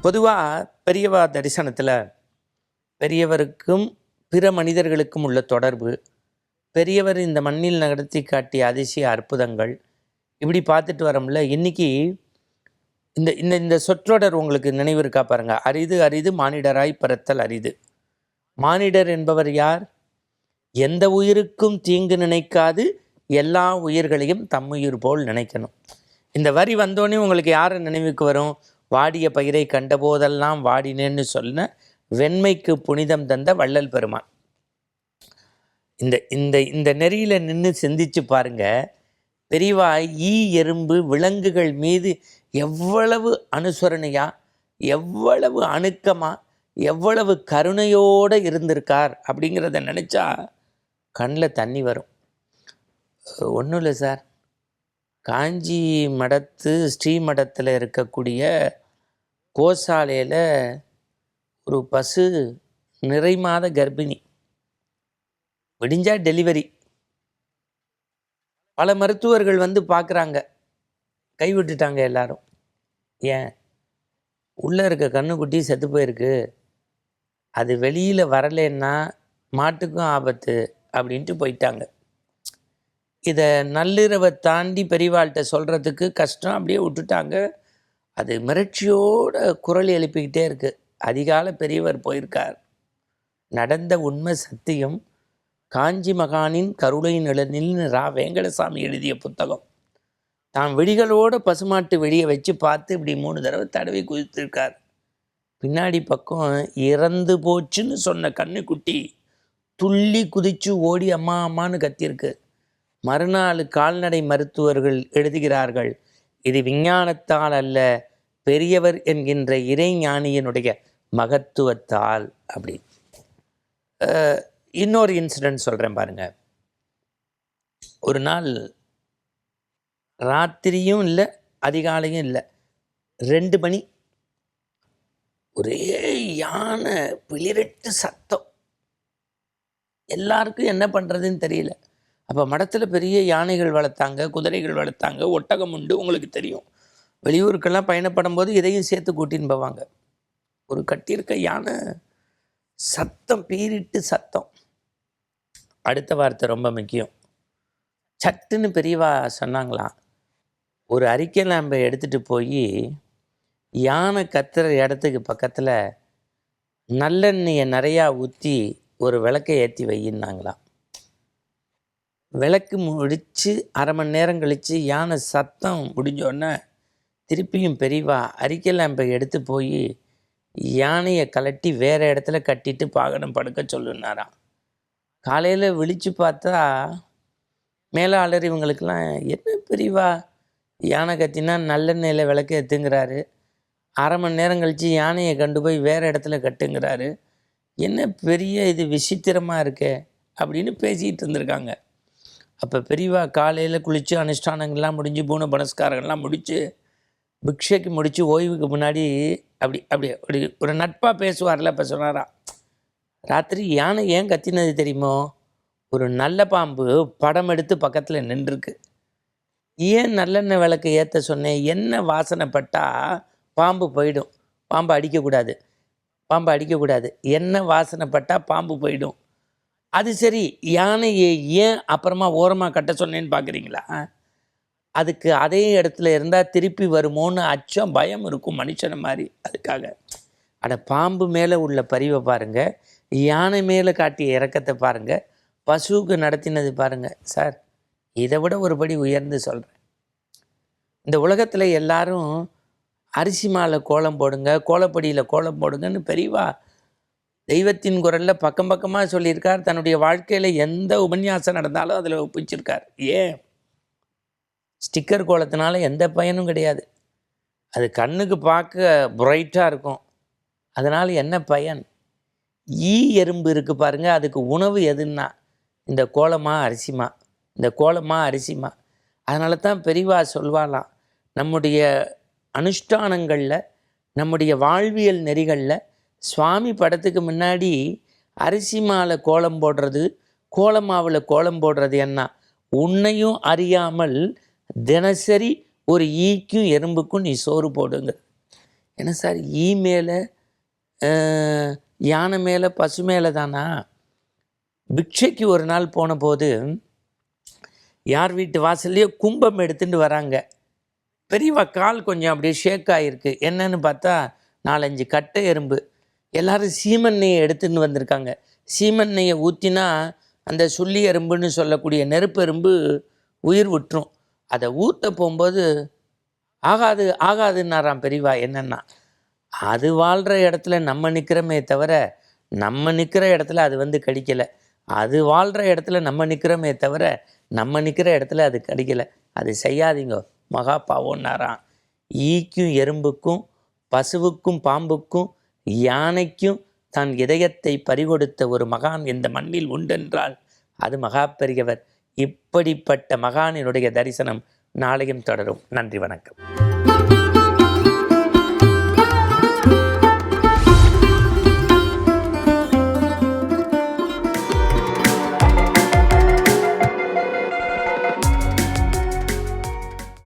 பொதுவாக பெரியவா தரிசனத்தில் பெரியவருக்கும் பிற மனிதர்களுக்கும் உள்ள தொடர்பு பெரியவர் இந்த மண்ணில் நடத்தி காட்டிய அதிசய அற்புதங்கள் இப்படி பார்த்துட்டு வரோம்ல இன்னைக்கு இந்த இந்த இந்த சொற்றொடர் உங்களுக்கு நினைவு இருக்கா பாருங்கள் அரிது அரிது மானிடராய் பிறத்தல் அரிது. மானிடர் என்பவர் யார்? எந்த உயிருக்கும் தீங்கு நினைக்காது எல்லா உயிர்களையும் தம்முயிர் போல் நினைக்கணும். இந்த வரி வந்தோடனே உங்களுக்கு யார் நினைவுக்கு வரும்? வாடிய பயிரை கண்டபோதெல்லாம் வாடினேன்னு சொன்ன வெண்மைக்கு புனிதம் தந்த வள்ளல் பெருமான். இந்த இந்த இந்த நெறியில் நின்று சிந்திச்சு பாருங்க. பெரியவா ஈ எறும்பு விலங்குகள் மீது எவ்வளவு அனுசரணையா எவ்வளவு அணுக்கமா எவ்வளவு கருணையோடு இருந்திருக்கார் அப்படிங்கிறத நினச்சா கண்ணில் தண்ணி வரும். ஒன்றும் இல்லை சார். காஞ்சி மடத்து ஸ்ரீமடத்தில் இருக்கக்கூடிய கோசாலையில் ஒரு பசு நிறை மாத கர்ப்பிணி. விடிஞ்சா டெலிவரி. பல மருத்துவர்கள் வந்து பார்க்குறாங்க கைவிட்டுட்டாங்க எல்லாரும். ஏன்? உள்ளே இருக்க கண்ணுக்குட்டி செத்து போயிருக்கு. அது வெளியில் வரலைன்னா மாட்டுக்கும் ஆபத்து. அப்படின்ட்டு போயிட்டாங்க. இதை நள்ளிரவை தாண்டி பெரியவாள்கிட்ட சொல்கிறதுக்கு கஷ்டம் அப்படியே விட்டுட்டாங்க. அது மிரட்சியோட குரல் எழுப்பிக்கிட்டே இருக்குது அதிகால பெரியவர் போயிருக்கார். நடந்த உண்மை சத்தியம் காஞ்சி மகானின் கருணை நிழலில் ரா வேங்கடசாமி எழுதிய புத்தகம். தான் வெடிகளோட பசுமாட்டு வெடியை வச்சு பார்த்து இப்படி மூணு தடவை தடவி குதித்திருக்கார். பின்னாடி பக்கம் இறந்து போச்சுன்னு சொன்ன கண்ணுக்குட்டி துள்ளி குதிச்சு ஓடி அம்மா அம்மான்னு கத்தியிருக்கு. மறுநாள் கால்நடை மருத்துவர்கள் எழுதுகிறார்கள் இது விஞ்ஞானத்தால் அல்ல பெரியவர் என்கின்ற இறைஞானியினுடைய மகத்துவத்தால் அப்படி இன்னொரு இன்சிடென்ட் சொல்கிறேன் பாருங்கள் ஒரு நாள் ராத்திரியும் இல்லை அதிகாலையும் இல்லை ரெண்டு மணி ஒரே யானை பிளிரட்டு சத்தம். எல்லாருக்கும் என்ன பண்ணுறதுன்னு தெரியல. அப்போ மடத்தில் பெரிய யானைகள் வளர்த்தாங்க குதிரைகள் வளர்த்தாங்க ஒட்டகம் உண்டு உங்களுக்கு தெரியும். வெளியூருக்கெல்லாம் பயணப்படும் போது இதையும் சேர்த்து கூட்டின்னு போவாங்க. ஒரு கட்டியிருக்க யானை சத்தம் பீரிட்டு சத்தம். அடுத்த வார்த்தை ரொம்ப முக்கியம். சட்டுன்னு பெரியவா சொன்னாங்களாம் ஒரு அறிக்கை லேம்பை எடுத்துகிட்டு போய் யானை கத்துற இடத்துக்கு பக்கத்தில் நல்லெண்ணெயை நிறையா ஊற்றி ஒரு விளக்கை ஏற்றி வையின்னாங்களாம் விளக்கு முடித்து அரை மணி நேரம் கழித்து யானை சத்தம் முடிஞ்சோடனே திருப்பியும் பெரியவா அரிக்கை லேம்பை எடுத்து போய் யானையை கலட்டி வேறு இடத்துல கட்டிட்டு பாகனம் படுக்க சொல்லுனாராம் காலையில் விழித்து பார்த்தா மேலாளர் இவங்களுக்கெல்லாம் என்ன பெரியவா யானை கத்தினா நல்லெண்ணெயில் விளக்கு ஏற்றுங்கிறாரு அரை மணி நேரம் கழித்து யானையை கண்டு போய் வேறு இடத்துல கட்டுங்கிறாரு. என்ன பெரிய இது விசித்திரமாக இருக்கே? அப்படின்னு பேசிகிட்டு இருந்திருக்காங்க. அப்போ பெரியவா காலையில் குளித்து அனுஷ்டானங்கள்லாம் முடிஞ்சு பூன பனஸ்காரங்கள்லாம் முடித்து பிக்ஷைக்கு முடித்து ஓய்வுக்கு முன்னாடி அப்படி அப்படி அப்படி ஒரு நட்பாக பேசுவார்ல இப்போ சொன்னாரா. ராத்திரி யானை ஏன் கத்தினது தெரியுமோ? ஒரு நல்ல பாம்பு படம் எடுத்து பக்கத்தில் நின்றுருக்கு. ஏன் நல்லெண்ணெய் விளக்கு ஏற்ற சொன்னேன்? என்ன வாசனைப்பட்டால் பாம்பு போயிடும். பாம்பு அடிக்கக்கூடாது. பாம்பு அடிக்கக்கூடாது. என்ன வாசனைப்பட்டால் பாம்பு போயிடும். அது சரி யானையை ஏன் அப்புறமா ஓரமாக கட்ட சொன்னேன்னு பார்க்குறீங்களா அதுக்கு அதே இடத்துல இருந்தால் திருப்பி வருமோன்னு அச்சம் பயம் இருக்கும் மனுஷனை மாதிரி. அதுக்காக. ஆனால் பாம்பு மேலே உள்ள பரிவை பாருங்கள் யானை மேலே காட்டிய இறக்கத்தை பாருங்க. பசுவுக்கு நடத்தினது பாருங்கள் சார் இதை விட ஒருபடி உயர்ந்து சொல்கிறேன் இந்த உலகத்தில் எல்லாரும் அரிசி மாலை கோலம் போடுங்க கோலப்படியில் கோலம் போடுங்கன்னு பெரியவா தெய்வத்தின் குரலில் பக்கம் பக்கமாக சொல்லியிருக்கார். தன்னுடைய வாழ்க்கையில் எந்த உபன்யாசம் நடந்தாலும் அதில் ஒப்பிச்சிருக்கார். ஏன்? ஸ்டிக்கர் கோலத்தினால எந்த பயனும் கிடையாது. அது கண்ணுக்கு பார்க்க பிரைட்டாக இருக்கும். அதனால் என்ன பயன்? ஈ எறும்பு இருக்குது பாருங்கள் அதுக்கு உணவு எதுன்னா? இந்த கோலமா அரிசிமா? இந்த கோலமா அரிசிமா? அதனால தான் பெரியவா சொல்வாளாம் நம்முடைய அனுஷ்டானங்களில் நம்முடைய வாழ்வியல் நெறிகளில் சுவாமி படத்துக்கு முன்னாடி அரிசி மாலை கோலம் போடுறது கோலமாவில் கோலம் போடுறது என்ன? உன்னையும் அறியாமல் தினசரி ஒரு ஈக்கும் எறும்புக்கும் நீ சோறு போடுங்க. என்ன சார் ஈ மேலே யானை மேலே பசு மேலே தானா? பிக்ஷைக்கு ஒரு நாள் போன போது யார் வீட்டு வாசல்லையோ கும்பம் எடுத்துட்டு வராங்க. பெரியவா கால் கொஞ்சம் அப்படியே ஷேக் ஆகிருக்கு என்னன்னு பார்த்தா நாலஞ்சு கட்டை எறும்பு. எல்லாரும் சீமெண்ணெயை எடுத்துன்னு வந்திருக்காங்க. சீமெண்ணெயை ஊற்றினா அந்த சுள்ளி எறும்புன்னு சொல்லக்கூடிய நெருப்பு எறும்பு உயிர் விட்டுரும் அதை ஊற்ற போகும்போது ஆகாது ஆகாதுன்னாராம் பெரியவா என்னென்னா அது வாழ்கிற இடத்துல நம்ம நிற்கிறோமே தவிர நம்ம நிற்கிற இடத்துல அது வந்து கடிக்கலை. அது வாழ்கிற இடத்துல நம்ம நிற்கிறோமே தவிர நம்ம நிற்கிற இடத்துல அது கடிக்கலை. அது செய்யாதீங்க. மகா பாவோன்னாராம் ஈக்கும் எறும்புக்கும் பசுவுக்கும் பாம்புக்கும் யானைக்கும் தன் இதயத்தை பறிகொடுத்த ஒரு மகான் இந்த மண்ணில் உண்டென்றால் அது மகா பெரியவர் இப்படிப்பட்ட மகானினுடைய தரிசனம் நாளையும் தொடரும். நன்றி வணக்கம்.